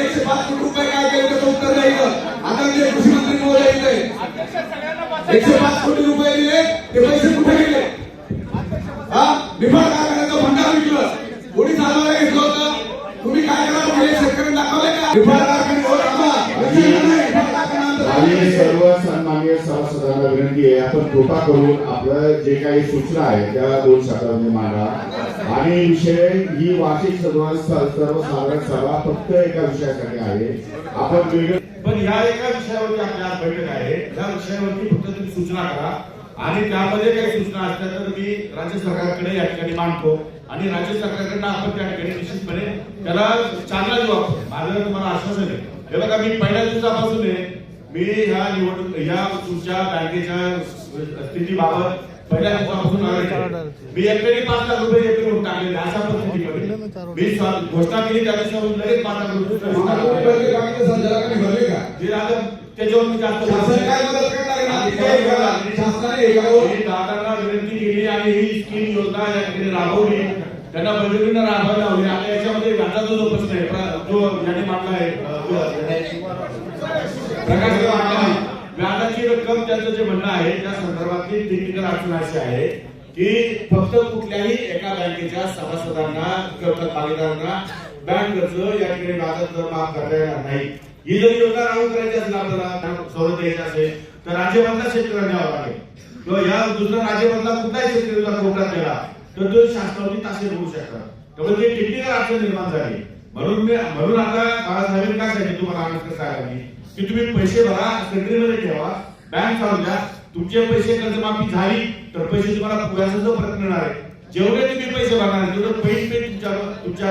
एकशे पाच कोटी रुपये आता ते कृषी मंत्री महोदय इथे एकशे पाच कोटी रुपये दिले ते पैसे कुठे गेले हा? विभाग आघाड्याचं भंडार विकलं कोणी चालवायला घेतलं होतं. तुम्ही काय करा म्हणजे शेतकऱ्यांनी दाखवलंय का? विभाग आणि सर्व सन्मान्य सभासदांना विनंती आहे आपण कृपा करून आपलं जे काही सूचना आहे त्या दोन शब्दामध्ये मांडा. आणि विषय ही वार्षिक सर्व सर्वसाधारण सभा फक्त एका विषयासाठी आहे. आपण वेगळं पण या एका विषयावरती आपली आज बैठक आहे. या विषयावरती फक्त तुम्ही सूचना करा. आणि त्यामध्ये काही सूचना असल्या तर मी राज्य सरकारकडे या ठिकाणी मांडतो. आणि राज्य सरकारकडनं आपण त्या ठिकाणी निश्चितपणे त्याला चांगला जबाब माझं तुम्हाला आश्वासन आहे. हे बघा मी पहिल्या दिवसापासून आहे? मी ह्या निवडणूक ह्या तुमच्या बँकेच्या स्थितीबाबत पहिल्या दिवसापासून लढत मी पाच लाख रुपये टाकलेले अशा परिस्थितीमध्ये मी घोषणा केली त्या दिवसापासून लगेच पाच लाख रुपये त्याच्यावर मी दादांना विनंती केली आणि ही स्कीम योजना राबवली. त्यांना बळजबरीनं राबवायला लावली आता याच्यामध्ये व्याजाचा जो प्रश्न आहे जो याने मांडला आहे अ, जो- प्रकाश जो मांडला आहे व्याजाची रक्कम त्यांचं जे म्हणणं आहे त्या संदर्भातली टेक्निकल अडचण अशी आहे की फक्त कुठल्याही एका बँकेच्या सभासदांना किंवा भागीदारांना बँक कर्ज या ठिकाणी व्याजात दर माफ करता येणार नाही. ही जर योजना लागू करायची असेल आपल्याला सवलत द्यायची असेल तर राज्यमधला शेतकऱ्यांना द्यावा लागेल. किंवा या दुसऱ्या राज्यमधला कुठलाही शेतकरी जर कोर्टात गेला तर तो शासनावरती तासे होऊ शकतात त्यामुळे टेक्निकल अडचण निर्माण झाली. म्हणून मी म्हणून आता बाळासाहेबांनी काय सांगितलं तुम्हाला आनंद साहेबांनी की तुम्ही पैसे भरा सेक्रेटरीमध्ये ठेवा बँक चालू द्या तुमचे पैसे कर्जमाफी झाली तर पैसे तुम्हाला व्याजाचा परत मिळणार आहे. जेवढे तुम्ही पैसे भरणार तेवढं पैसे तुमच्या तुमच्या